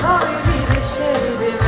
Tarih bir şey şeydi